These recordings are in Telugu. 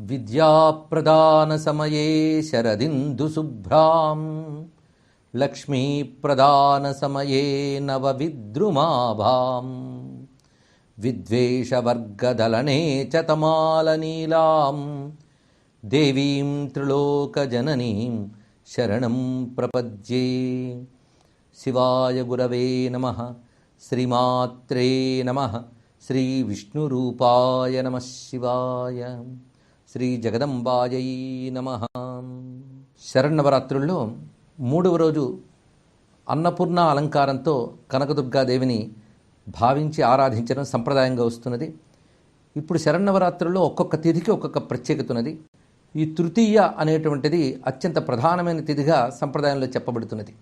विद्याप्रदानसमये शरदिन्दुशुभ्रां लक्ष्मीप्रदानसमये नवविद्रुमाभाम्। विद्वेषवर्गदलने च तमालनीलां देवीं त्रिलोकजननीं शरणं प्रपद्ये। शिवाय गुरवे नमः। श्रीमात्रे नमः। श्रीविष्णुरूपाय नमः शिवाय। శ్రీ జగదంబాయై నమ. శరణవరాత్రుల్లో మూడవ రోజు అన్నపూర్ణ అలంకారంతో కనకదుర్గాదేవిని భావించి ఆరాధించడం సంప్రదాయంగా వస్తున్నది. ఇప్పుడు శరణవరాత్రుల్లో ఒక్కొక్క తిథికి ఒక్కొక్క ప్రత్యేకత ఉన్నది. ఈ తృతీయ అనేటువంటిది అత్యంత ప్రధానమైన తిథిగా సంప్రదాయంలో చెప్పబడుతున్నది.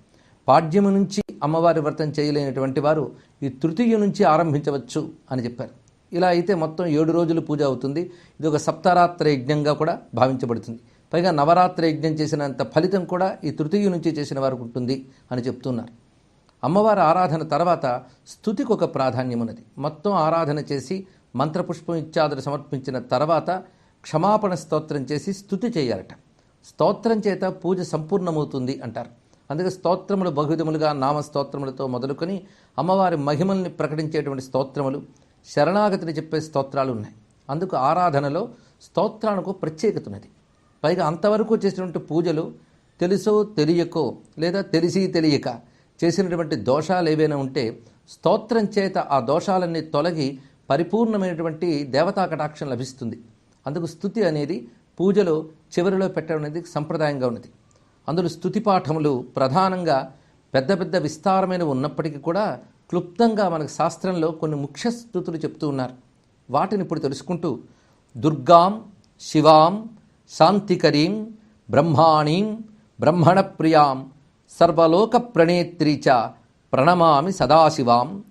పాడ్యము నుంచి అమ్మవారి వ్రతం చేయలేనటువంటి వారు ఈ తృతీయ నుంచి ఆరంభించవచ్చు అని చెప్పారు. ఇలా అయితే మొత్తం ఏడు రోజులు పూజ అవుతుంది. ఇది ఒక సప్తారాత్ర యజ్ఞంగా కూడా భావించబడుతుంది. పైగా నవరాత్రి యజ్ఞం చేసినంత ఫలితం కూడా ఈ తృతీయ నుంచి చేసిన వారికి ఉంటుంది అని చెప్తున్నారు. అమ్మవారి ఆరాధన తర్వాత స్థుతికి ఒక ప్రాధాన్యం ఉన్నది. మొత్తం ఆరాధన చేసి మంత్రపుష్పం ఇత్యాదులు సమర్పించిన తర్వాత క్షమాపణ స్తోత్రం చేసి స్థుతి చేయాలట. స్తోత్రం చేత పూజ సంపూర్ణమవుతుంది అంటారు. అందుకే స్తోత్రములు బహువిధములుగా నామస్తోత్రములతో మొదలుకొని అమ్మవారి మహిమల్ని ప్రకటించేటువంటి స్తోత్రములు శరణాగతిని చెప్పే స్తోత్రాలు ఉన్నాయి అందుకు ఆరాధనలో స్తోత్రానికి ప్రత్యేకత ఉన్నది. పైగా అంతవరకు చేసినటువంటి పూజలు తెలుసో తెలియకో లేదా తెలిసి తెలియక చేసినటువంటి దోషాలు ఏవైనా ఉంటే స్తోత్రం చేత ఆ దోషాలన్నీ తొలగి పరిపూర్ణమైనటువంటి దేవతా కటాక్షం లభిస్తుంది. అందుకు స్థుతి అనేది పూజలో చివరిలో పెట్టడం అనేది సంప్రదాయంగా ఉన్నది. అందులో స్థుతి పాఠములు ప్రధానంగా పెద్ద పెద్ద విస్తారమైన ఉన్నప్పటికీ కూడా క్లుప్తంగా మనకు శాస్త్రంలో కొన్ని ముఖ్య స్థుతులు చెప్తూ ఉన్నారు. వాటిని ఇప్పుడు తెలుసుకుంటూ దుర్గాం శివాం శాంతికరీం బ్రహ్మాణీం బ్రహ్మణప్రియాం సర్వలోక ప్రణేత్రీ చ ప్రణమామి సదాశివాం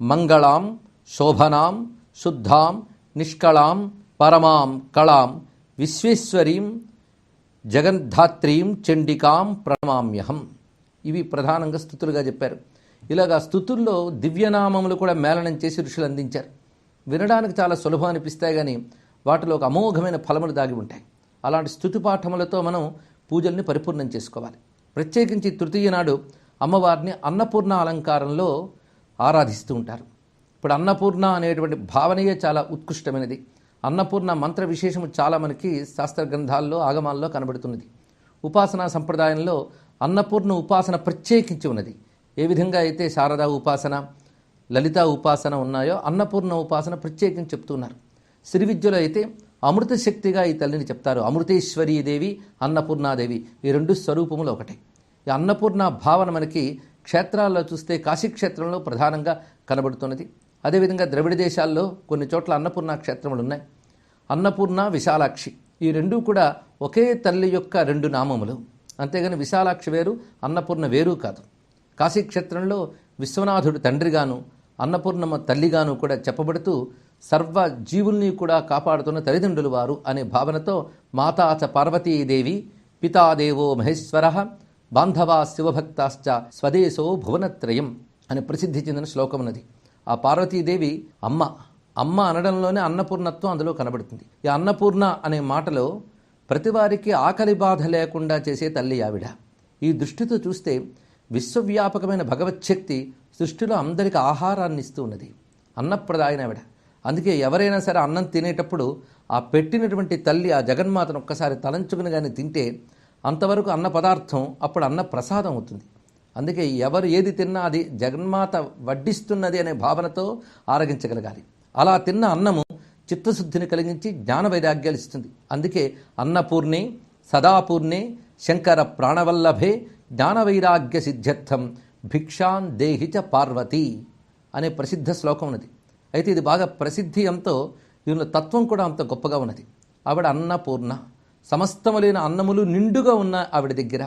మంగళాం శోభనాం శుద్ధాం నిష్కళాం పరమాం కళాం విశ్వేశ్వరీం జగద్ధాత్రీం చండికాం ప్రణమామ్యహం. ఇవి ప్రధానంగా స్థుతులుగా చెప్పారు. ఇలాగా స్థుతుల్లో దివ్యనామములు కూడా మేళనం చేసి ఋషులు అందించారు. వినడానికి చాలా సులభం అనిపిస్తాయి కానీ వాటిలో ఒక అమోఘమైన ఫలములు దాగి ఉంటాయి. అలాంటి స్థుతి పాఠములతో మనం పూజల్ని పరిపూర్ణం చేసుకోవాలి. ప్రత్యేకించి తృతీయ నాడు అమ్మవారిని అన్నపూర్ణ అలంకారంలో ఆరాధిస్తూ ఉంటారు. ఇప్పుడు అన్నపూర్ణ అనేటువంటి భావనయే చాలా ఉత్కృష్టమైనది. అన్నపూర్ణ మంత్ర విశేషము చాలా మనకి శాస్త్ర గ్రంథాల్లో ఆగమాల్లో కనబడుతున్నది. ఉపాసనా సంప్రదాయంలో అన్నపూర్ణ ఉపాసన ప్రత్యేకించి ఉన్నది. ఏ విధంగా అయితే శారదా ఉపాసన లలిత ఉపాసన ఉన్నాయో అన్నపూర్ణ ఉపాసన ప్రత్యేకం చెప్తున్నారు. శ్రీ విద్యలో అయితే అమృత శక్తిగా ఈ తల్లిని చెప్తారు. అమృతేశ్వరీ దేవి అన్నపూర్ణాదేవి ఈ రెండు స్వరూపములు ఒకటే. ఈ అన్నపూర్ణ భావన మనకి క్షేత్రాల్లో చూస్తే కాశీక్షేత్రంలో ప్రధానంగా కనబడుతున్నది. అదేవిధంగా ద్రవిడ దేశాల్లో కొన్ని చోట్ల అన్నపూర్ణ క్షేత్రములు ఉన్నాయి. అన్నపూర్ణ విశాలాక్షి. ఈ రెండూ కూడా ఒకే తల్లి యొక్క రెండు నామములు. అంతేగాని విశాలాక్షి వేరు అన్నపూర్ణ వేరు కాదు. కాశీక్షేత్రంలో విశ్వనాథుడు తండ్రిగాను అన్నపూర్ణమ్మ తల్లిగాను కూడా చెప్పబడుతూ సర్వ జీవుల్ని కూడా కాపాడుతున్న తల్లిదండ్రులు వారు అనే భావనతో మాతాచ పార్వతీదేవి పితాదేవో మహేశ్వర బాంధవా శివభక్తాశ్చ స్వదేశో భువనత్రయం అని ప్రసిద్ధి చెందిన శ్లోకమున్నది. ఆ పార్వతీదేవి అమ్మ అమ్మ అనడంలోనే అన్నపూర్ణత్వం అందులో కనబడుతుంది. ఈ అన్నపూర్ణ అనే మాటలో ప్రతివారికి ఆకలి బాధ లేకుండా చేసే తల్లి ఆవిడ. ఈ దృష్టితో చూస్తే విశ్వవ్యాపకమైన భగవచ్ఛక్తి సృష్టిలో అందరికి ఆహారాన్ని ఇస్తూ ఉన్నది. అన్నప్రదాయన ఆవిడ అందుకే ఎవరైనా సరే అన్నం తినేటప్పుడు ఆ పెట్టినటువంటి తల్లి ఆ జగన్మాతను ఒక్కసారి తలంచుకుని కానీ తింటే అంతవరకు అన్న పదార్థం అప్పుడు అన్న ప్రసాదం అవుతుంది. అందుకే ఎవరు ఏది తిన్నా అది జగన్మాత వడ్డిస్తున్నది అనే భావనతో ఆరగించగలగాలి. అలా తిన్న అన్నము చిత్తశుద్ధిని కలిగించి జ్ఞాన వైరాగ్యాలు ఇస్తుంది. అందుకే అన్నపూర్ణే సదాపూర్ణే శంకర ప్రాణవల్లభే జ్ఞాన వైరాగ్య సిద్ధ్యర్థం భిక్షాన్ దేహిచ పార్వతి అనే ప్రసిద్ధ శ్లోకం ఉన్నది. అయితే ఇది బాగా ప్రసిద్ధి ఎంతో దీనిలో తత్వం కూడా అంత గొప్పగా ఉన్నది. ఆవిడ అన్నపూర్ణ. సమస్తములైన అన్నములు నిండుగా ఉన్న ఆవిడ దగ్గర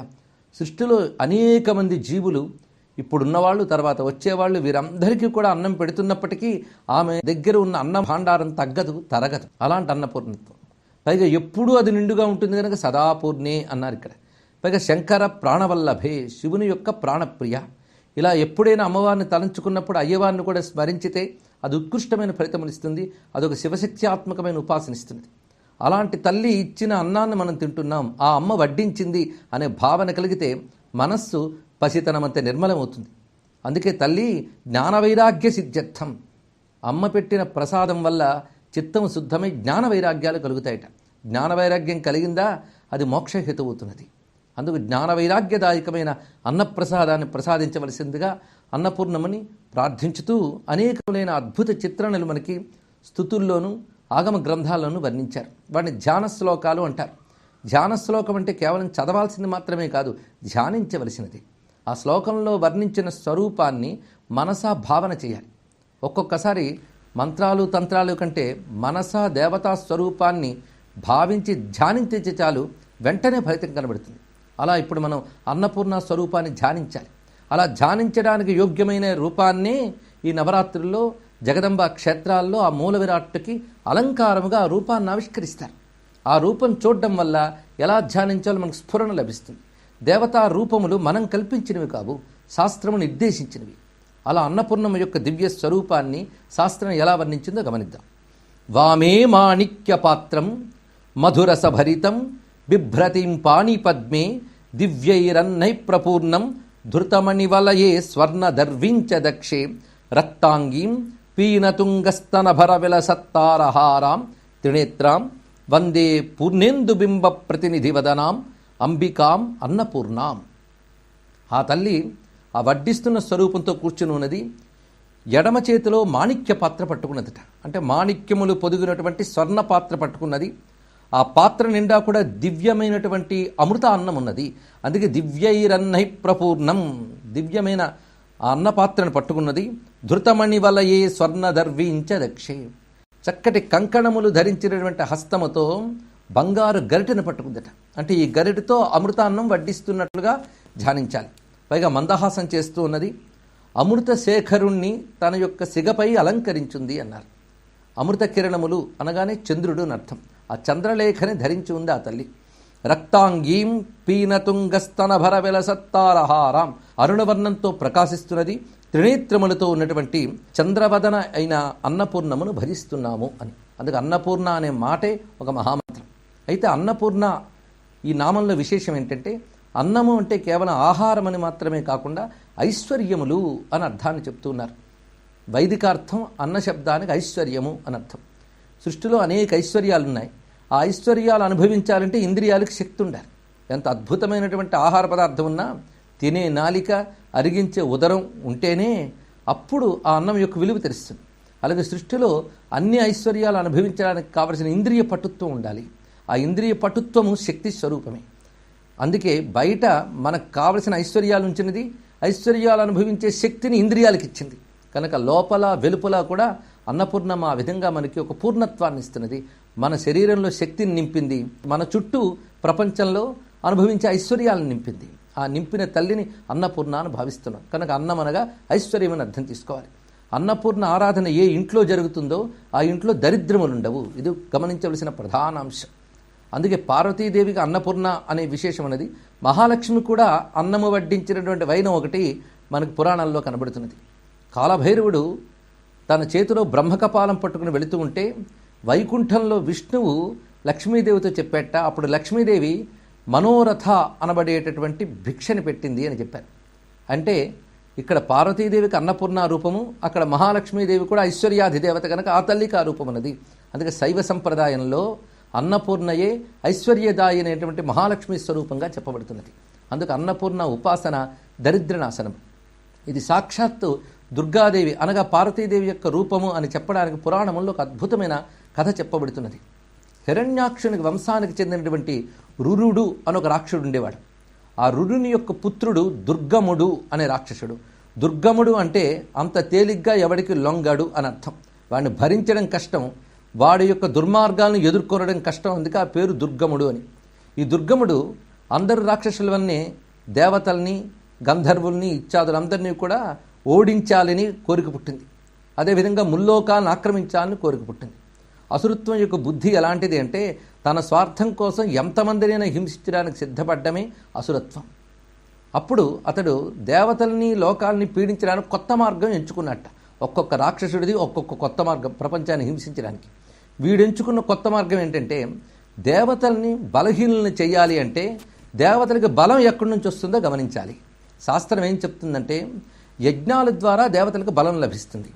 సృష్టిలో అనేక మంది జీవులు ఇప్పుడున్నవాళ్ళు తర్వాత వచ్చేవాళ్ళు వీరందరికీ కూడా అన్నం పెడుతున్నప్పటికీ ఆమె దగ్గర ఉన్న అన్న భాండారం తగ్గదు తరగదు. అలాంటి అన్నపూర్ణత్వం. పైగా ఎప్పుడూ అది నిండుగా ఉంటుంది కనుక సదాపూర్ణే అన్నారు ఇక్కడ. పైగా శంకర ప్రాణవల్లభే శివుని యొక్క ప్రాణప్రియ. ఇలా ఎప్పుడైనా అమ్మవారిని తలంచుకున్నప్పుడు అయ్యవారిని కూడా స్మరించితే అది ఉత్కృష్టమైన ఫలితమునిస్తుంది అదొక శివశక్త్యాత్మకమైన ఉపాసనిస్తుంది అలాంటి తల్లి ఇచ్చిన అన్నాన్ని మనం తింటున్నాం ఆ అమ్మ వడ్డించింది అనే భావన కలిగితే మనస్సు పసితనమంత నిర్మలమవుతుంది. అందుకే తల్లి జ్ఞానవైరాగ్య సిద్ధ్యర్థం. అమ్మ పెట్టిన ప్రసాదం వల్ల చిత్తం శుద్ధమై జ్ఞాన వైరాగ్యాలు కలుగుతాయట. జ్ఞాన వైరాగ్యం కలిగిందా అది మోక్షహేతు అవుతున్నది. అందుకు జ్ఞాన వైరాగ్యదాయకమైన అన్నప్రసాదాన్ని ప్రసాదించవలసిందిగా అన్నపూర్ణమని ప్రార్థించుతూ అనేకములైన అద్భుత చిత్రణలు మనకి స్థుతుల్లోనూ ఆగమ గ్రంథాల్లోనూ వర్ణించారు. వాటిని ధ్యాన శ్లోకాలు అంటారు. ధ్యాన శ్లోకం అంటే కేవలం చదవాల్సింది మాత్రమే కాదు ధ్యానించవలసినది. ఆ శ్లోకంలో వర్ణించిన స్వరూపాన్ని మనసా భావన చేయాలి. ఒక్కొక్కసారి మంత్రాలు తంత్రాలు కంటే మనసా దేవతా స్వరూపాన్ని భావించి ధ్యానించే చాలు వెంటనే ఫలితం కనబడుతుంది. అలా ఇప్పుడు మనం అన్నపూర్ణ స్వరూపాన్ని ధ్యానించాలి. అలా ధ్యానించడానికి యోగ్యమైన రూపాన్ని ఈ నవరాత్రుల్లో జగదంబ క్షేత్రాల్లో ఆ మూల విరాట్టుకి అలంకారముగా ఆ రూపాన్ని ఆవిష్కరిస్తారు. ఆ రూపం చూడడం వల్ల ఎలా ధ్యానించాలో మనకు స్ఫురణ లభిస్తుంది. దేవతా రూపములు మనం కల్పించినవి కావు శాస్త్రము నిర్దేశించినవి. అలా అన్నపూర్ణమ యొక్క దివ్య స్వరూపాన్ని శాస్త్రం ఎలా వర్ణించిందో గమనిద్దాం. వామే మాణిక్య పాత్రం మధురసభరితం బిభ్రతిం పాణిపద్మే దివ్యైరన్నై ప్రపూర్ణం ధృతమణివలయే స్వర్ణదర్వించ దక్షే రక్తాంగీం పీనతుంగస్తనభరవిలసత్తారహారాం త్రినేత్రాం వందే పూర్ణేందుబింబ ప్రతినిధివదనాం అంబికాం అన్నపూర్ణాం. ఆ తల్లి ఆ వడ్డిస్తున్న స్వరూపంతో కూర్చుని ఉన్నది. ఎడమ చేతిలో మాణిక్య పాత్ర పట్టుకున్నదట. అంటే మాణిక్యములు పొదిగినటువంటి స్వర్ణ పాత్ర పట్టుకున్నది. ఆ పాత్ర నిండా కూడా దివ్యమైనటువంటి అమృత అన్నం ఉన్నది. అందుకే దివ్యైరన్నై ప్రపూర్ణం. దివ్యమైన ఆ అన్న పాత్రను పట్టుకున్నది. ధృతమణి వలయే స్వర్ణదర్వించ దక్షే చక్కటి కంకణములు ధరించినటువంటి హస్తముతో బంగారు గరిటెను పట్టుకుందట. అంటే ఈ గరిటతో అమృతాన్నం వడ్డిస్తున్నట్లుగా ధ్యానించాలి. పైగా మందహాసం చేస్తూ ఉన్నది. అమృత శేఖరుణ్ణి తన యొక్క సిగపై అలంకరించింది అన్నారు. అమృత కిరణములు అనగానే చంద్రుడు అని అర్థం. ఆ చంద్రలేఖని ధరించి ఉంది ఆ తల్లి. రక్తాంగీం పీనతుంగస్తనభర విలసత్తారహారాం అరుణవర్ణంతో ప్రకాశిస్తున్నది త్రినేత్రములతో ఉన్నటువంటి చంద్రవదన అయిన అన్నపూర్ణమును భజిస్తున్నాము అని. అందుకు అన్నపూర్ణ అనే మాటే ఒక మహామంత్రం. అయితే అన్నపూర్ణ ఈ నామంలో విశేషం ఏంటంటే అన్నము అంటే కేవలం ఆహారం అని మాత్రమే కాకుండా ఐశ్వర్యములు అని అర్థాన్ని చెప్తున్నారు వైదికార్థం అన్న శబ్దానికి ఐశ్వర్యము అని అర్థం. సృష్టిలో అనేక ఐశ్వర్యాలు ఉన్నాయి ఆ ఐశ్వర్యాలు అనుభవించాలంటే ఇంద్రియాలకు శక్తి ఉండాలి ఎంత అద్భుతమైనటువంటి ఆహార పదార్థం ఉన్నా తినే నాలిక అరిగించే ఉదరం ఉంటేనే అప్పుడు ఆ అన్నం యొక్క విలువ తెలుస్తుంది. అలాగే సృష్టిలో అన్ని ఐశ్వర్యాలు అనుభవించడానికి కావలసిన ఇంద్రియ పటుత్వం ఉండాలి. ఆ ఇంద్రియ పటుత్వము శక్తి స్వరూపమే. అందుకే బయట మనకు కావలసిన ఐశ్వర్యాలు ఉంచినది ఐశ్వర్యాలు అనుభవించే శక్తిని ఇంద్రియాలకు ఇచ్చింది. కనుక లోపల వెలుపల కూడా అన్నపూర్ణమ్మ ఆ విధంగా మనకి ఒక పూర్ణత్వాన్ని ఇస్తున్నది. మన శరీరంలో శక్తిని నింపింది. మన చుట్టూ ప్రపంచంలో అనుభవించే ఐశ్వర్యాలను నింపింది. ఆ నింపిన తల్లిని అన్నపూర్ణ అని భావిస్తున్నాం. కనుక అన్నం అనగా ఐశ్వర్యం అర్థం తీసుకోవాలి. అన్నపూర్ణ ఆరాధన ఏ ఇంట్లో జరుగుతుందో ఆ ఇంట్లో దరిద్రములు ఉండవు ఇది గమనించవలసిన ప్రధాన అంశం. అందుకే పార్వతీదేవికి అన్నపూర్ణ అనే విశేషం అనేది మహాలక్ష్మి కూడా అన్నము వడ్డించినటువంటి వైనం ఒకటి మనకు పురాణాల్లో కనబడుతున్నది. కాలభైరవుడు తన చేతిలో బ్రహ్మకపాలం పట్టుకుని వెళుతూ ఉంటే వైకుంఠంలో విష్ణువు లక్ష్మీదేవితో చెప్పేట అప్పుడు లక్ష్మీదేవి మనోరథ అనబడేటటువంటి భిక్షని పెట్టింది అని చెప్పారు. అంటే ఇక్కడ పార్వతీదేవికి అన్నపూర్ణ రూపము అక్కడ మహాలక్ష్మీదేవి కూడా ఐశ్వర్యాధిదేవత కనుక ఆ తల్లికి ఆ రూపం ఉన్నది అందుకే శైవ సంప్రదాయంలో అన్నపూర్ణయే ఐశ్వర్యదాయి అనేటువంటి మహాలక్ష్మి స్వరూపంగా చెప్పబడుతున్నది. అందుకు అన్నపూర్ణ ఉపాసన దరిద్రనాశనం. ఇది సాక్షాత్తు దుర్గాదేవి అనగా పార్వతీదేవి యొక్క రూపము అని చెప్పడానికి పురాణంలో ఒక అద్భుతమైన కథ చెప్పబడుతున్నది. హిరణ్యాక్షునికి వంశానికి చెందినటువంటి రురుడు అని ఒక రాక్షసుడు ఉండేవాడు. ఆ రురుని యొక్క పుత్రుడు దుర్గముడు అనే రాక్షసుడు. దుర్గముడు అంటే అంత తేలిగ్గా ఎవడికి లొంగడు అని అర్థం. వాడిని భరించడం కష్టం. వాడి యొక్క దుర్మార్గాలను ఎదుర్కొనడం కష్టం. అందుకే ఆ పేరు దుర్గముడు అని. ఈ దుర్గముడు అందరు రాక్షసులవన్నీ దేవతల్ని గంధర్వుల్ని ఇత్యాదులందరినీ కూడా ఓడించాలని కోరిక పుట్టింది. అదేవిధంగా ముల్లోకాలను ఆక్రమించాలని కోరిక పుట్టింది. అసురత్వం యొక్క బుద్ధి ఎలాంటిది అంటే తన స్వార్థం కోసం ఎంతమందినైనా హింసించడానికి సిద్ధపడ్డమే అసురత్వం. అప్పుడు అతడు దేవతల్ని లోకాల్ని పీడించడానికి కొత్త మార్గం ఎంచుకున్నట్ట. ఒక్కొక్క రాక్షసుడిది ఒక్కొక్క కొత్త మార్గం ప్రపంచాన్ని హింసించడానికి. వీడెంచుకున్న కొత్త మార్గం ఏంటంటే దేవతల్ని బలహీనల్ని చేయాలి అంటే దేవతలకి బలం ఎక్కడి నుంచి వస్తుందో గమనించాలి. శాస్త్రం ఏం చెప్తుందంటే యజ్ఞాల ద్వారా దేవతలకు బలం లభిస్తుంది.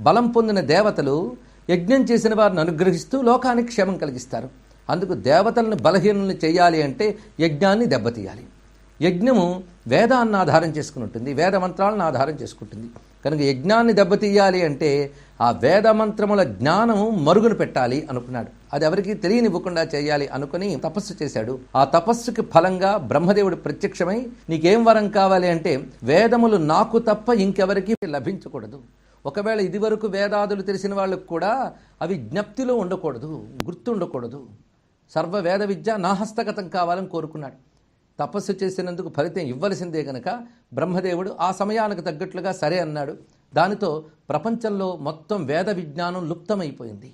బలం పొందిన దేవతలు యజ్ఞం చేసిన వారిని అనుగ్రహిస్తూ లోకానికి క్షేమం కలిగిస్తారు. అందుకు దేవతలను బలహీనల్ని చేయాలి అంటే యజ్ఞాన్ని దెబ్బతీయాలి. యజ్ఞము వేదాన్ని ఆధారం చేసుకుని ఉంటుంది వేద మంత్రాలను ఆధారం చేసుకుంటుంది. కనుక యజ్ఞాన్ని దెబ్బతీయాలి అంటే ఆ వేద మంత్రముల జ్ఞానము మరుగున పెట్టాలి అనుకున్నాడు. అది ఎవరికి తెలియనివ్వకుండా చేయాలి అనుకుని తపస్సు చేశాడు. ఆ తపస్సుకి ఫలంగా బ్రహ్మదేవుడు ప్రత్యక్షమై నీకేం వరం కావాలి అంటే వేదములు నాకు తప్ప ఇంకెవరికి లభించకూడదు. ఒకవేళ ఇదివరకు వేదాదులు తెలిసిన వాళ్ళకు కూడా అవి జ్ఞప్తిలో ఉండకూడదు గుర్తుండకూడదు. సర్వ వేద విద్య నా హస్తగతం కావాలని కోరుకున్నాడు. తపస్సు చేసినందుకు ఫలితం ఇవ్వలసిందే గనక బ్రహ్మదేవుడు ఆ సమయానికి తగ్గట్లుగా సరే అన్నాడు. దానితో ప్రపంచంలో మొత్తం వేద విజ్ఞానం లుప్తమైపోయింది.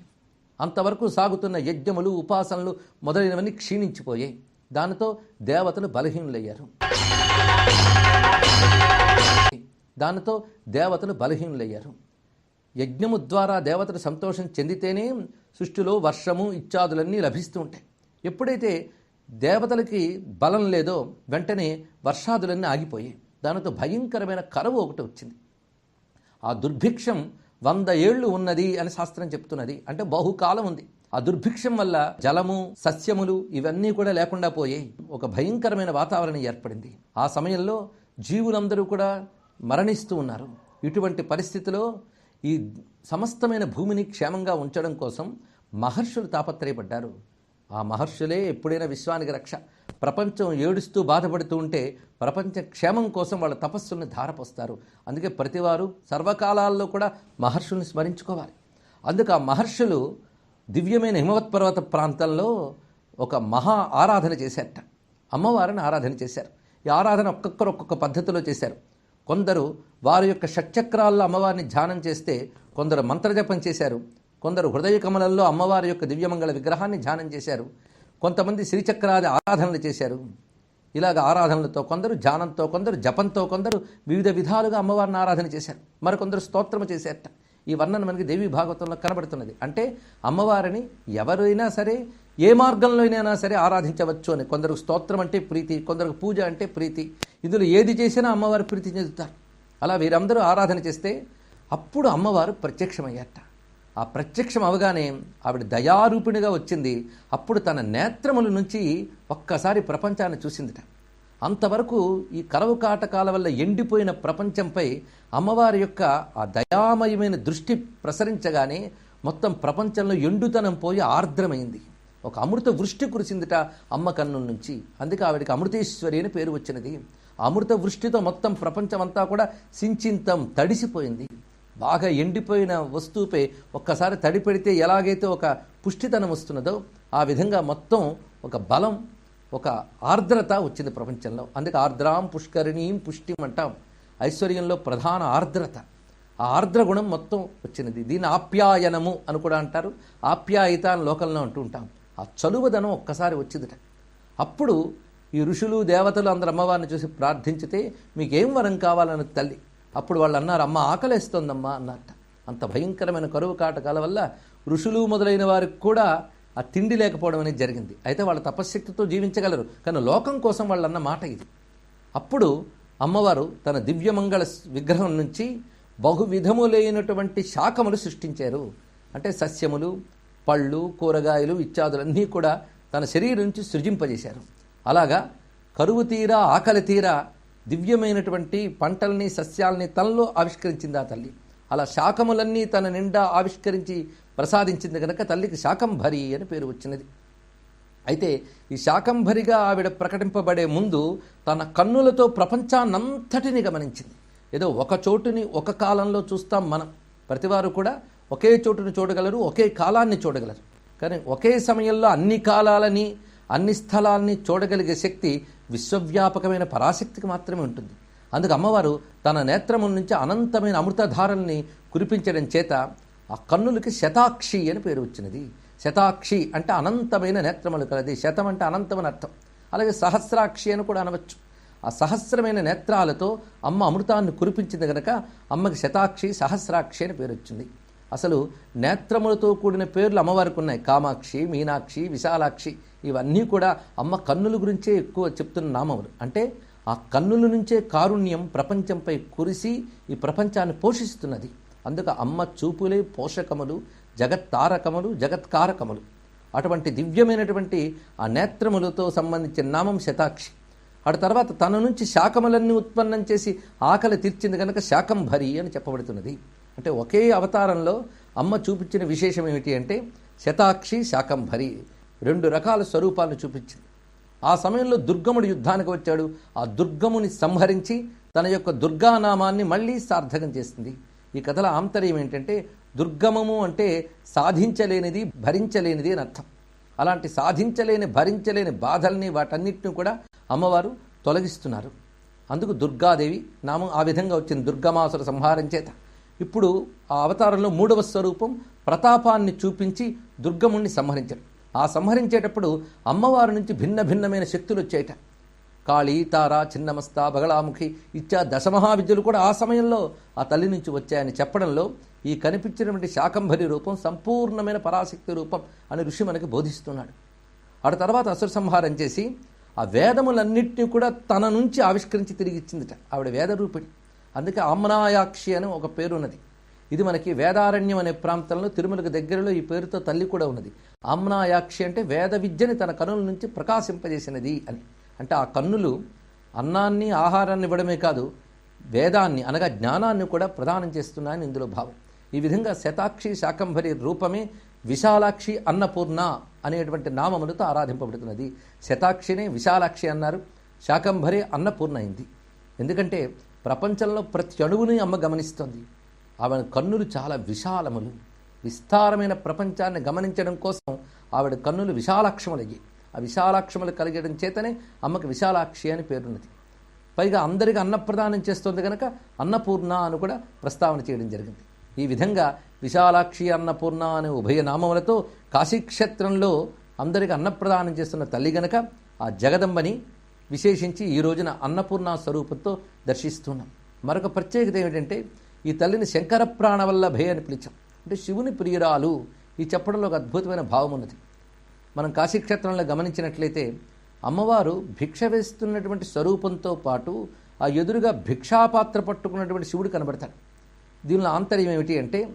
అంతవరకు సాగుతున్న యజ్ఞములు ఉపాసనలు మొదలైనవన్నీ క్షీణించిపోయాయి. దానితో దేవతలు బలహీనులయ్యారు. దానితో దేవతలు బలహీనులయ్యారు. యజ్ఞము ద్వారా దేవతలు సంతోషం చెందితేనే సృష్టిలో వర్షము ఇత్యాదులన్నీ లభిస్తూ ఉంటాయి. ఎప్పుడైతే దేవతలకి బలం లేదో వెంటనే వర్షాదులన్నీ ఆగిపోయాయి దానితో భయంకరమైన కరువు ఒకటి వచ్చింది. ఆ దుర్భిక్షం వంద ఏళ్ళు ఉన్నది అని శాస్త్రం చెప్తున్నది. అంటే బహుకాలం ఉంది. ఆ దుర్భిక్షం వల్ల జలము సస్యములు ఇవన్నీ కూడా లేకుండా పోయాయి ఒక భయంకరమైన వాతావరణం ఏర్పడింది. ఆ సమయంలో జీవులందరూ కూడా మరణిస్తూ ఉన్నారు. ఇటువంటి పరిస్థితిలో ఈ సమస్తమైన భూమిని క్షేమంగా ఉంచడం కోసం మహర్షులు తాపత్రయపడ్డారు. ఆ మహర్షులే ఎప్పుడైనా విశ్వానికి రక్ష. ప్రపంచం ఏడుస్తూ బాధపడుతూ ఉంటే ప్రపంచ క్షేమం కోసం వాళ్ళ తపస్సుల్ని ధారపోస్తారు. అందుకే ప్రతివారు సర్వకాలాల్లో కూడా మహర్షుల్ని స్మరించుకోవాలి. అందుకు ఆ మహర్షులు దివ్యమైన హిమవత్ పర్వత ప్రాంతంలో ఒక మహా ఆరాధన చేశారట. అమ్మవారిని ఆరాధన చేశారు. ఈ ఆరాధన ఒక్కొక్కరు ఒక్కొక్క పద్ధతిలో చేశారు. కొందరు వారి యొక్క షట్చక్రాల్లో అమ్మవారిని ధ్యానం చేస్తే కొందరు మంత్రజపం చేశారు. కొందరు హృదయ కమలంలో అమ్మవారి యొక్క దివ్యమంగళ విగ్రహాన్ని ధ్యానం చేశారు. కొంతమంది శ్రీచక్రాది ఆరాధనలు చేశారు. ఇలాగ ఆరాధనలతో కొందరు ధ్యానంతో కొందరు జపంతో కొందరు వివిధ విధాలుగా అమ్మవారిని ఆరాధన చేశారు. మరికొందరు స్తోత్రము చేశారట ఈ వర్ణన మనకి దేవి భాగవతంలో కనబడుతున్నది. అంటే అమ్మవారిని ఎవరైనా సరే ఏ మార్గంలో సరే ఆరాధించవచ్చు అని. కొందరు స్తోత్రం అంటే ప్రీతి కొందరు పూజ అంటే ప్రీతి. ఇందులో ఏది చేసినా అమ్మవారి ప్రీతి చెందుతారు. అలా వీరందరూ ఆరాధన చేస్తే అప్పుడు అమ్మవారు ప్రత్యక్షమయ్యారట ఆ ప్రత్యక్షం అవగానే ఆవిడ దయారూపిణిగా వచ్చింది. అప్పుడు తన నేత్రముల నుంచి ఒక్కసారి ప్రపంచాన్ని చూసిందిట. అంతవరకు ఈ కరవు కాటకాల వల్ల ఎండిపోయిన ప్రపంచంపై అమ్మవారి యొక్క ఆ దయామయమైన దృష్టి ప్రసరించగానే మొత్తం ప్రపంచంలో ఎండుతనం పోయి ఆర్ద్రమైంది. ఒక అమృత వృష్టి కురిసిందిట అమ్మ కన్ను నుంచి. అందుకే ఆవిడకి అమృతేశ్వరి అని పేరు వచ్చినది. అమృత వృష్టితో మొత్తం ప్రపంచం అంతా కూడా సించింతం తడిసిపోయింది. బాగా ఎండిపోయిన వస్తువుపై ఒక్కసారి తడి పెడితే ఎలాగైతే ఒక పుష్టితనం వస్తున్నదో ఆ విధంగా మొత్తం ఒక బలం ఒక ఆర్ద్రత వచ్చింది ప్రపంచంలో. అందుకే ఆర్ద్రాం పుష్కరిణీం పుష్టిం అంటాం ఐశ్వర్యంలో ప్రధాన ఆర్ద్రత. ఆ ఆర్ద్ర గుణం మొత్తం వచ్చినది. దీన్ని ఆప్యాయనము అని కూడా అంటారు. ఆప్యాయత అని లోకంలో అంటూ ఉంటాం. ఆ చలువదనం ఒక్కసారి వచ్చిందిట. అప్పుడు ఈ ఋషులు దేవతలు అందరు అమ్మవారిని చూసి ప్రార్థించితే మీకేం వరం కావాలని తల్లి? అప్పుడు వాళ్ళు అన్నారు అమ్మ ఆకలేస్తోందమ్మా అన్నట్ట. అంత భయంకరమైన కరువు కాటకాల వల్ల ఋషులు మొదలైన వారికి కూడా ఆ తిండి లేకపోవడం అనేది జరిగింది. అయితే వాళ్ళ తపశ్శక్తితో జీవించగలరు. కానీ లోకం కోసం వాళ్ళు అన్న మాట ఇది. అప్పుడు అమ్మవారు తన దివ్యమంగళ విగ్రహం నుంచి బహువిధములైనటువంటి శాఖములు సృష్టించారు. అంటే సస్యములు పళ్ళు కూరగాయలు ఇత్యాదులన్నీ కూడా తన శరీరం నుంచి సృజింపజేశారు. అలాగా కరువు తీరా ఆకలి తీరా దివ్యమైనటువంటి పంటల్ని సస్యాల్ని తనలో ఆవిష్కరించింది ఆ తల్లి? అలా శాఖములన్నీ తన నిండా ఆవిష్కరించి ప్రసాదించింది కనుక తల్లికి శాకంభరి అని పేరు వచ్చినది. అయితే ఈ శాకంభరిగా ఆవిడ ప్రకటింపబడే ముందు తన కన్నులతో ప్రపంచాన్నంతటిని గమనించింది. ఏదో ఒక చోటుని ఒక కాలంలో చూస్తాం మనం. ప్రతివారు కూడా ఒకే చోటుని చూడగలరు ఒకే కాలాన్ని చూడగలరు. కానీ ఒకే సమయంలో అన్ని కాలాలని అన్ని స్థలాల్ని చూడగలిగే శక్తి విశ్వవ్యాపకమైన పరాశక్తికి మాత్రమే ఉంటుంది. అందుకు అమ్మవారు తన నేత్రముల నుంచి అనంతమైన అమృతధారల్ని కురిపించడం చేత ఆ కన్నులకి శతాక్షి అని పేరు వచ్చినది. శతాక్షి అంటే అనంతమైన నేత్రములు కలది. శతం అంటే అనంతమని అర్థం. అలాగే సహస్రాక్షి అని కూడా అనవచ్చు. ఆ సహస్రమైన నేత్రాలతో అమ్మ అమృతాన్ని కురిపించింది కనుక అమ్మకి శతాక్షి సహస్రాక్షి అని పేరు వచ్చింది. అసలు నేత్రములతో కూడిన పేర్లు అమ్మవారికి ఉన్నాయి. కామాక్షి మీనాక్షి విశాలాక్షి ఇవన్నీ కూడా అమ్మ కన్నుల గురించే ఎక్కువ చెప్తున్న నామములు. అంటే ఆ కన్నుల నుంచే కారుణ్యం ప్రపంచంపై కురిసి ఈ ప్రపంచాన్ని పోషిస్తున్నది. అందుకు అమ్మ చూపులే పోషకములు జగత్తారకములు జగత్కారకములు. అటువంటి దివ్యమైనటువంటి ఆ నేత్రములతో సంబంధించిన నామం శతాక్షి. అటు తర్వాత తన నుంచి శాకములన్నీ ఉత్పన్నం చేసి ఆకలి తీర్చింది కనుక శాకంభరి అని చెప్పబడుతున్నది. అంటే ఒకే అవతారంలో అమ్మ చూపించిన విశేషం ఏమిటి అంటే శతాక్షి శాకంభరి రెండు రకాల స్వరూపాలను చూపించింది. ఆ సమయంలో దుర్గముడు యుద్ధానికి వచ్చాడు. ఆ దుర్గముని సంహరించి తన యొక్క దుర్గానామాన్ని మళ్ళీ సార్థకం చేసింది. ఈ కథల ఆంతర్యం ఏంటంటే దుర్గమము అంటే సాధించలేనిది భరించలేనిది అని అర్థం. అలాంటి సాధించలేని భరించలేని బాధల్ని వాటన్నిటిని కూడా అమ్మవారు తొలగిస్తున్నారు. అందుకు దుర్గాదేవి నామం ఆ విధంగా వచ్చింది. దుర్గమాసుర సంహారం చేత. ఇప్పుడు ఆ అవతారంలో మూడవ స్వరూపం ప్రతాపాన్ని చూపించి దుర్గముణ్ణి సంహరించారు ఆ సంహరించేటప్పుడు అమ్మవారి నుంచి భిన్న భిన్నమైన శక్తులు వచ్చాయట కాళీ తార చిన్నమస్త బగళాముఖి ఇచ్చా దశమహావిద్యలు కూడా ఆ సమయంలో ఆ తల్లి నుంచి వచ్చాయని చెప్పడంలో ఈ కనిపించినటువంటి శాకంభరి రూపం సంపూర్ణమైన పరాశక్తి రూపం అని ఋషి మనకి బోధిస్తున్నాడు. ఆ తర్వాత అసుర సంహారం చేసి ఆ వేదములన్నింటినీ కూడా తన నుంచి ఆవిష్కరించి తిరిగి ఇచ్చిందిట ఆవిడ వేదరూపిణి. అందుకే ఆమ్నాయాక్షి అని ఒక పేరు ఉన్నది. ఇది మనకి వేదారణ్యం అనే ప్రాంతంలో తిరుమలకు దగ్గరలో ఈ పేరుతో తల్లి కూడా ఉన్నది. ఆమ్నాయాక్షి అంటే వేద విద్యని తన కనుల నుంచి ప్రకాశింపజేసినది అని. అంటే ఆ కన్నులు అన్నాన్ని ఆహారాన్ని ఇవ్వడమే కాదు వేదాన్ని అనగా జ్ఞానాన్ని కూడా ప్రదానం చేస్తున్నాయని ఇందులో భావం. ఈ విధంగా శతాక్షి శాకంభరి రూపమే విశాలాక్షి అన్నపూర్ణ అనేటువంటి నామములతో ఆరాధింపబడుతున్నది. శతాక్షినే విశాలాక్షి అన్నారు శాకంభరి అన్నపూర్ణ అయింది. ఎందుకంటే ప్రపంచంలో ప్రతి అణువుని అమ్మ గమనిస్తుంది. ఆవిడ కన్నులు చాలా విశాలములు. విస్తారమైన ప్రపంచాన్ని గమనించడం కోసం ఆవిడ కన్నులు విశాలాక్షములయ్యాయి ఆ విశాలాక్షములు కలిగడం చేతనే అమ్మకి విశాలాక్షి అని పేరున్నది. పైగా అందరికీ అన్నప్రదానం చేస్తుంది కనుక అన్నపూర్ణ అని కూడా ప్రస్తావన చేయడం జరిగింది. ఈ విధంగా విశాలాక్షి అన్నపూర్ణ అనే ఉభయ నామములతో కాశీక్షేత్రంలో అందరికీ అన్నప్రదానం చేస్తున్న తల్లి గనక ఆ జగదంబని విశేషించి ఈ రోజున అన్నపూర్ణ స్వరూపంతో దర్శిస్తున్నాం. మరొక ప్రత్యేకత ఏమిటంటే ఈ తల్లిని శంకర ప్రాణవల్లభే అని పిలిచాం. అంటే శివుని ప్రియురాలు ఈ చెప్పడంలో ఒక అద్భుతమైన భావం ఉన్నది. మనం కాశీక్షేత్రంలో గమనించినట్లయితే అమ్మవారు భిక్ష వేస్తున్నటువంటి స్వరూపంతో పాటు ఆ ఎదురుగా భిక్షాపాత్ర పట్టుకున్నటువంటి శివుడు కనబడతాడు. దీనిలో ఆంతర్యం ఏమిటి అంటే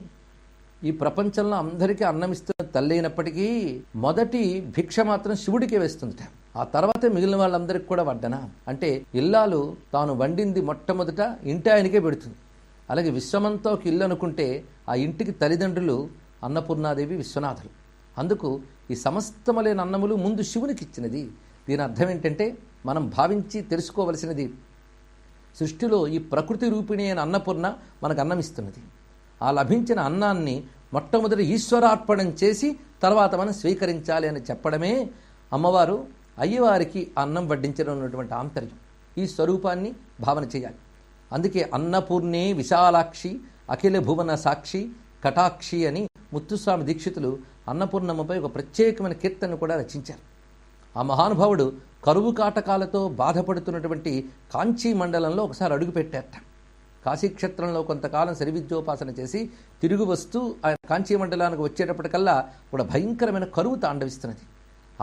ఈ ప్రపంచంలో అందరికీ అన్నం ఇస్తున్న తల్లి అయినప్పటికీ మొదటి భిక్ష మాత్రం శివుడికే వేస్తుందట. ఆ తర్వాత మిగిలిన వాళ్ళందరికీ కూడా వడ్డన? అంటే ఇల్లాలు తాను వండింది మొట్టమొదట ఇంటి ఆయనకే పెడుతుంది. అలాగే విశ్వమంతా ఒక ఇల్లు అనుకుంటే ఆ ఇంటికి తల్లిదండ్రులు అన్నపూర్ణాదేవి విశ్వనాథులు. అందుకు ఈ సమస్తములైన అన్నములు ముందు శివునికి ఇచ్చినది. దీని అర్థం ఏంటంటే మనం భావించి తెలుసుకోవలసినది సృష్టిలో ఈ ప్రకృతి రూపిణి అయిన అన్నపూర్ణ మనకు అన్నం ఇస్తున్నది ఆ లభించిన అన్నాన్ని మొట్టమొదటి ఈశ్వరార్పణం చేసి తర్వాత మనం స్వీకరించాలి అని చెప్పడమే అమ్మవారు అయ్యవారికి అన్నం వడ్డించడం ఉన్నటువంటి ఆంతర్యం. ఈ స్వరూపాన్ని భావన చేయాలి. అందుకే అన్నపూర్ణే విశాలాక్షి అఖిల భువన సాక్షి కటాక్షి అని ముత్తుస్వామి దీక్షితులు అన్నపూర్ణమ్మపై ఒక ప్రత్యేకమైన కీర్తనను కూడా రచించారు. ఆ మహానుభావుడు కరువు కాటకాలతో బాధపడుతున్నటువంటి కాంచీ మండలంలో ఒకసారి అడుగుపెట్టారట కాశీక్షేత్రంలో కొంతకాలం శరివిద్యోపాసన చేసి తిరిగి వస్తూ ఆయన కాంచీ మండలానికి వచ్చేటప్పటికల్లా కూడా భయంకరమైన కరువు తాండవిస్తున్నది.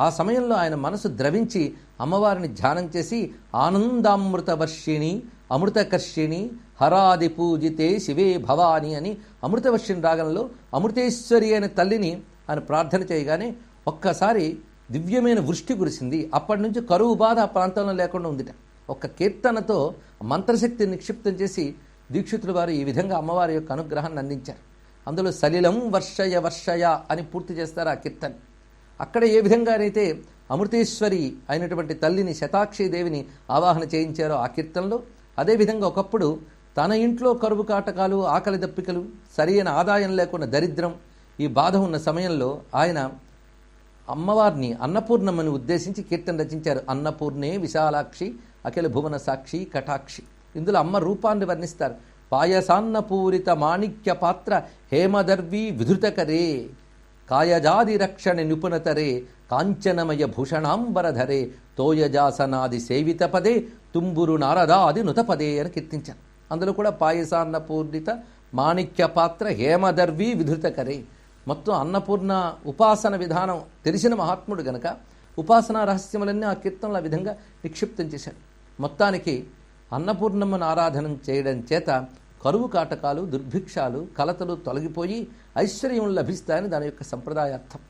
ఆ సమయంలో ఆయన మనసు ద్రవించి అమ్మవారిని ధ్యానం చేసి ఆనందామృత వర్షిణి అమృతకర్షిణి హరాది పూజితే శివే భవాని అని అమృతవర్షిణి రాగంలో అమృతేశ్వరి అనే తల్లిని ఆయన ప్రార్థన చేయగానే ఒక్కసారి దివ్యమైన వృష్టి కురిసింది. అప్పటి నుంచి కరువు బాధ ఆ ప్రాంతంలో లేకుండా ఉందిట. ఒక్క కీర్తనతో మంత్రశక్తిని నిక్షిప్తం చేసి దీక్షితుల వారు ఈ విధంగా అమ్మవారి యొక్క అనుగ్రహాన్ని అందించారు. అందులో సలిలం వర్షయ వర్షయ అని పూర్తి చేస్తారు ఆ కీర్తన. అక్కడ ఏ విధంగానైతే అమృతేశ్వరి అయినటువంటి తల్లిని శతాక్షి దేవిని ఆవాహన చేయించారో ఆ కీర్తనలో అదేవిధంగా ఒకప్పుడు తన ఇంట్లో కరువు కాటకాలు ఆకలి దప్పికలు సరైన ఆదాయం లేకుండా దరిద్రం ఈ బాధ ఉన్న సమయంలో ఆయన అమ్మవారిని అన్నపూర్ణమ్మని ఉద్దేశించి కీర్తన రచించారు. అన్నపూర్ణే విశాలాక్షి అఖిల భువన సాక్షి కటాక్షి. ఇందులో అమ్మ రూపాన్ని వర్ణిస్తారు. పాయసాన్నపూరిత మాణిక్య పాత్ర హేమదర్వి విధృతకరే కాయజాదిరక్షణ నిపుణతరే కాంచనమయ భూషణాంబరధరే తోయజాసనాది సేవిత పదే తుంబురు నారదాది నుతపదే అని కీర్తించాను అందులో కూడా పాయసాన్నపూర్ణిత మాణిక్య పాత్ర హేమదర్వి విధృతకరే మొత్తం అన్నపూర్ణ ఉపాసన విధానం తెలిసిన మహాత్ముడు గనక ఉపాసనా రహస్యములన్నీ ఆ కీర్తనలు ఆ విధంగా నిక్షిప్తం చేశాడు. మొత్తానికి అన్నపూర్ణమ్మను ఆరాధన చేయడం చేత కరువు కాటకాలు దుర్భిక్షాలు కలతలు తొలగిపోయి ఐశ్వర్యం లభిస్తాయని దాని యొక్క సంప్రదాయార్థం.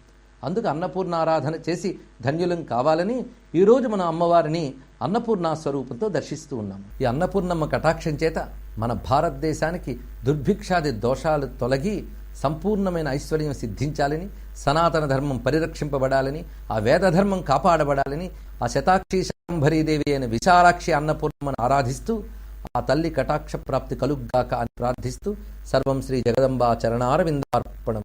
అందుకు అన్నపూర్ణ ఆరాధన చేసి ధన్యులం కావాలని ఈరోజు మన అమ్మవారిని అన్నపూర్ణ స్వరూపంతో దర్శిస్తూ ఉన్నాం. ఈ అన్నపూర్ణమ్మ కటాక్షం చేత మన భారతదేశానికి దుర్భిక్షాది దోషాలు తొలగి సంపూర్ణమైన ఐశ్వర్యం సిద్ధించాలని సనాతన ధర్మం పరిరక్షింపబడాలని ఆ వేదధర్మం కాపాడబడాలని ఆ శతాక్షి శాంభరీదేవి అయిన విశాలాక్షి అన్నపూర్ణమ్మను ఆరాధిస్తూ ఆ తల్లి కటాక్ష ప్రాప్తి కలుగ్గాక అని ప్రార్థిస్తూ సర్వం శ్రీ జగదంబా చరణారవిందార్పణం.